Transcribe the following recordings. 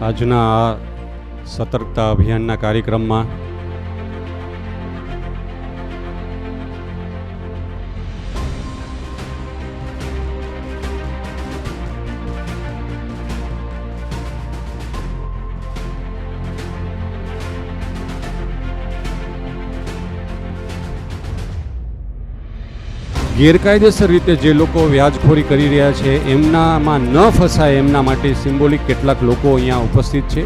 આજના આ સતર્કતા અભિયાનના કાર્યક્રમમાં ગેરકાયદેસર રીતે જે લોકો વ્યાજખોરી કરી રહ્યા છે, એમનામાં ન ફસાય એમના માટે સિમ્બોલિક કેટલાક લોકો અહીંયા ઉપસ્થિત છે.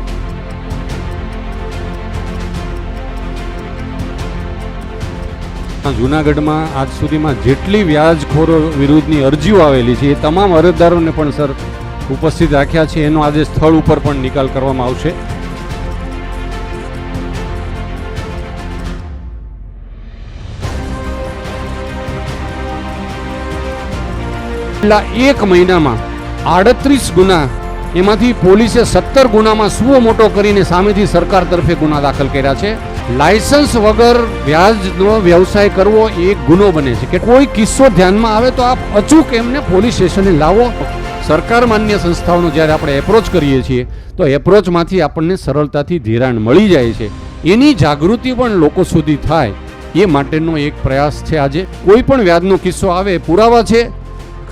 જુનાગઢમાં આજ સુધીમાં જેટલી વ્યાજખોરો વિરુદ્ધની અરજીઓ આવેલી છે, એ તમામ અરજદારોને પણ, સર, ઉપસ્થિત રાખ્યા છે. એનો આજે સ્થળ ઉપર પણ નિકાલ કરવામાં આવશે. છેલ્લા એક મહિનામાં આડત્રીસ ગુના, એમાંથી પોલીસે સત્તર ગુનામાં સુઓ મોટો કરીને સામેથી સરકાર તરફે ગુના દાખલ કર્યા છે. લાયસન્સ વગર વ્યાજનો વ્યવસાય કરવો એ ગુનો બને છે. કે કોઈ કિસ્સો ધ્યાનમાં આવે તો આપ અચૂક એમને પોલીસ સ્ટેશને લાવો. સરકાર માન્ય સંસ્થાઓનો જ્યારે આપણે એપ્રોચ કરીએ છીએ, તો એપ્રોચમાંથી આપણને સરળતાથી ધિરાણ મળી જાય છે. એની જાગૃતિ પણ લોકો સુધી થાય, એ માટેનો એક પ્રયાસ છે આજે. કોઈ પણ વ્યાજનો કિસ્સો આવે, પુરાવા છે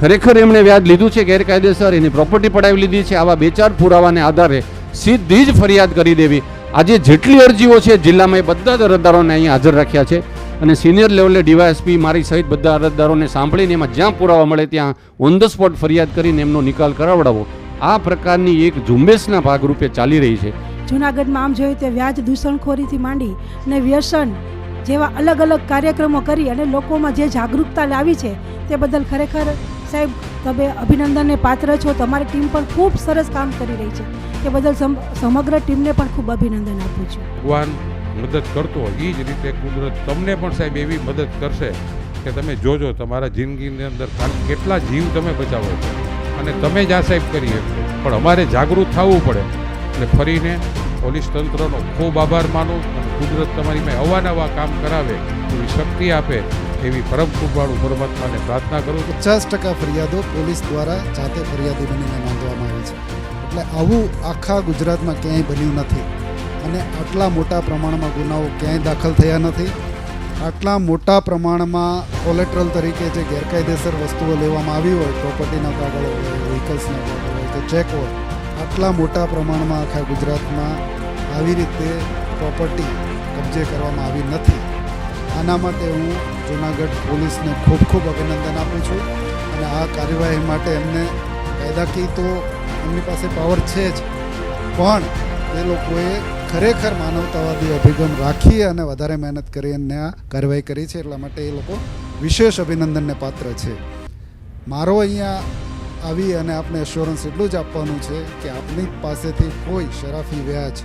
ખરેખર એમણે વ્યાજ લીધું છે, ગેરકાયદેસર એની પ્રોપર્ટી પડાવી લીધી છે, આવા બે ચાર પુરાવાને આધારે સીધી જ ફરિયાદ કરી દેવી. આજે જેટલી અરજીઓ છે, જિલ્લામાં એ બધા જ અરજદારોને અહીંયા હાજર રાખ્યા છે. અને સિનિયર લેવલે ડીવાયએસપી મારી સહિત બધા અરજદારોને સાંભળીને એમાં જ્યાં પુરાવા મળે ત્યાં ઓન ધ સ્પોટ ફરિયાદ કરીને એમનો નિકાલ કરાવડાવો. આ પ્રકારની એક ઝુંબેશના ભાગરૂપે ચાલી રહી છે. જૂનાગઢમાં આમ જોઈએ તે વ્યાજ દૂષણખોરીથી માંડી અને વ્યસન જેવા અલગ અલગ કાર્યક્રમો કરી અને લોકોમાં જે જાગૃતતા લાવી છે તે બદલ ખરેખર સાહેબ, તમે અભિનંદનને પાત્ર છો. તમારી ટીમ પણ ખૂબ સરસ કામ કરી રહી છે. એ બદલ સમ- સમગ્ર ટીમને પણ ખૂબ અભિનંદન આપું છું. ભગવાન મદદ કરતો એ જ રીતે કુદરત તમને પણ સાહેબ એવી મદદ કરશે કે તમે જોજો તમારા જિંદગીની અંદર કેટલા જીવ તમે બચાવો છો. અને તમે જ આ સાહેબ કરીએ. પણ અમારે જાગૃત થવું પડે. એટલે ફરીને પોલીસ તંત્રનો ખૂબ આભાર માનું અને કુદરત તમારી મેં અવાનવા કામ કરાવે એવી શક્તિ આપે. એવી પરમ કૃપાળુ પરમાત્માને પ્રાર્થના કરું છું. પચાસ ટકા ફરિયાદો પોલીસ દ્વારા જાતે ફરિયાદી બનીને નોંધવામાં આવી છે. એટલે આવું આખા ગુજરાતમાં ક્યાંય બન્યું નથી. અને આટલા મોટા પ્રમાણમાં ગુનાઓ ક્યાંય દાખલ થયા નથી. આટલા મોટા પ્રમાણમાં કોલેટ્રલ તરીકે જે ગેરકાયદેસર વસ્તુઓ લેવામાં આવી હોય પ્રોપર્ટીના કાગળ હોય વ્હીકલ્સના કાગળ હોય, કે ચેક હોય, આટલા મોટા પ્રમાણમાં આખા ગુજરાતમાં આવી રીતે પ્રોપર્ટી કબજે કરવામાં આવી નથી. આના માટે હું જુનાગઢ પોલીસને ખૂબ ખૂબ અભિનંદન આપું છું અને આ કાર્યવાહી માટે એમને કાયદાકીય તો એમની પાસે પાવર છે જ. પણ એ લોકોએ ખરેખર માનવતાવાદી અભિગમ રાખી અને વધારે મહેનત કરી અને આ કાર્યવાહી કરી છે એટલા માટે એ લોકો વિશેષ અભિનંદનને પાત્ર છે. મારો અહીંયા આવી અને આપને એશ્યોરન્સ એટલું જ આપવાનું છે કે આપની પાસેથી કોઈ શરાફી વ્યાજ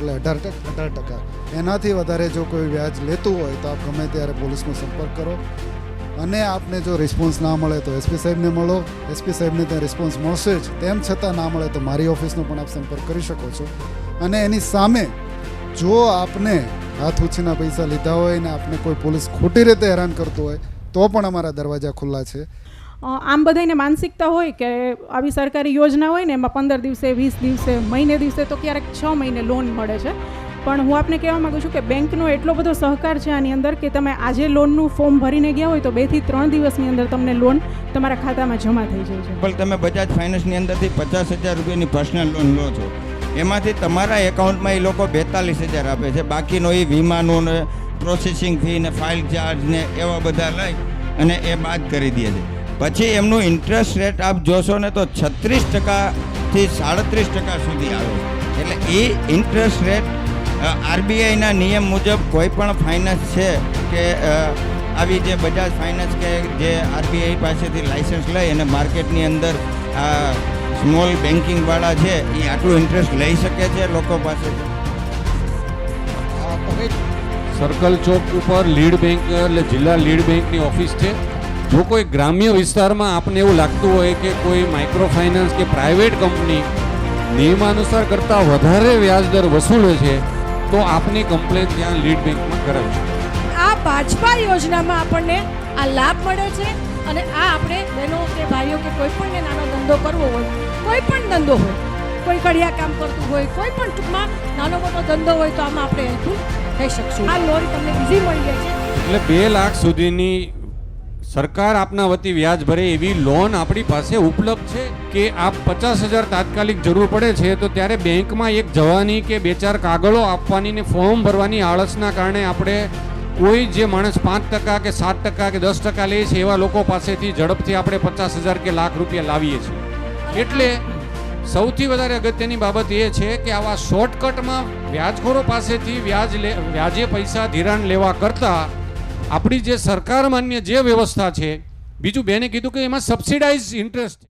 એટલે અઢાર ટકા અઢાર ટકા. એનાથી વધારે જો કોઈ વ્યાજ લેતું હોય તો આપ ગમે ત્યારે પોલીસનો સંપર્ક કરો. અને આપને જો રિસ્પોન્સ ના મળે તો એસપી સાહેબને મળો. એસપી સાહેબને ત્યાં રિસ્પોન્સ મળશે જ. તેમ છતાં ના મળે તો મારી ઓફિસનો પણ આપ સંપર્ક કરી શકો છો. અને એની સામે જો આપને હાથ ઉછીના પૈસા લીધા હોય ને આપને કોઈ પોલીસ ખોટી રીતે હેરાન કરતું હોય, તો પણ અમારા દરવાજા ખુલ્લા છે. આમ બધાને માનસિકતા હોય કે આવી સરકારી યોજના હોય ને એમાં પંદર દિવસે, વીસ દિવસે, મહિને દિવસે તો ક્યારેક છ મહિને લોન મળે છે. પણ હું આપને કહેવા માગું છું કે બેંકનો એટલો બધો સહકાર છે આની અંદર કે તમે આજે લોનનું ફોર્મ ભરીને ગયા હોય તો બેથી ત્રણ દિવસની અંદર તમને લોન તમારા ખાતામાં જમા થઈ જાય છે. પણ તમે બજાજ ફાઇનાન્સની અંદરથી પચાસ હજાર રૂપિયાની પર્સનલ લોન લો છો. એમાંથી તમારા એકાઉન્ટમાં એ લોકો બેતાલીસ હજાર આપે છે. બાકીનો એ વીમાનો ને પ્રોસેસિંગ ફી ને ફાઇલ ચાર્જ ને એવા બધા લઈ અને એ બાદ કરી દે છે. પછી એમનું ઇન્ટરેસ્ટ રેટ આપ જોશો ને તો છત્રીસ ટકાથી સાડત્રીસ ટકા સુધી આવે. એટલે એ ઇન્ટરેસ્ટ રેટ આરબીઆઈના નિયમ મુજબ કોઈ પણ ફાઇનાન્સ છે કે આવી જે બજાજ ફાઇનાન્સ કે જે આરબીઆઈ પાસેથી લાઇસન્સ લઈ અને માર્કેટની અંદર આ સ્મોલ બેન્કિંગવાળા છે, એ આટલું ઇન્ટરેસ્ટ લઈ શકે છે લોકો પાસેથી સર્કલ ચોક ઉપર લીડ બેંક એટલે જિલ્લા લીડ બેંકની ઓફિસ છે. જો કોઈ ગ્રામ્ય વિસ્તારમાં આપને એવું લાગતું હોય કે કોઈ માઇક્રો ફાઇનાન્સ કે પ્રાઇવેટ કંપની નિયમાનુસાર કરતાં વધારે વ્યાજદર વસૂલે છે તો આપની કમ્પ્લેન ત્યાં લીડ બેંકમાં કરાવી આ ભાજપા યોજનામાં આપણને આ લાભ મળે છે અને આ આપણે બહેનો કે ભાઈઓ કે કોઈ પણ નાનો ધંધો કરવો હોય કોઈ પણ ધંધો હોય કોઈ કડિયા કામ કરતું હોય કોઈ પણ ટૂંકમાં નાનો મોટો ધંધો હોય તો આમાં આપણે હેલ્પફુલ થઈ શકશું. આ લોન તમને બીજી મળી જાય છે. એટલે બે લાખ સુધીની સરકાર આપના વતી વ્યાજ ભરે એવી લોન આપણી પાસે ઉપલબ્ધ છે કે આપ પચાસ હજાર તાત્કાલિક જરૂર પડે છે તો ત્યારે બેંકમાં એક જવાની કે બે ચાર કાગળો આપવાની ને ફોર્મ ભરવાની આળસના કારણે આપણે કોઈ જે માણસ પાંચ ટકા કે સાત ટકા કે દસ ટકા લે છે એવા લોકો પાસેથી ઝડપથી આપણે પચાસ હજાર કે લાખ રૂપિયા લાવીએ છીએ. એટલે સૌથી વધારે અગત્યની બાબત એ છે કે આવા શોર્ટકટમાં વ્યાજખોરો પાસેથી વ્યાજ લે, વ્યાજે પૈસા ધિરાણ લેવા કરતાં આપણી જે સરકાર માન્ય જે વ્યવસ્થા છે બીજું બેને કીધું કે એમાં સબસિડાઇઝ ઇન્ટરેસ્ટ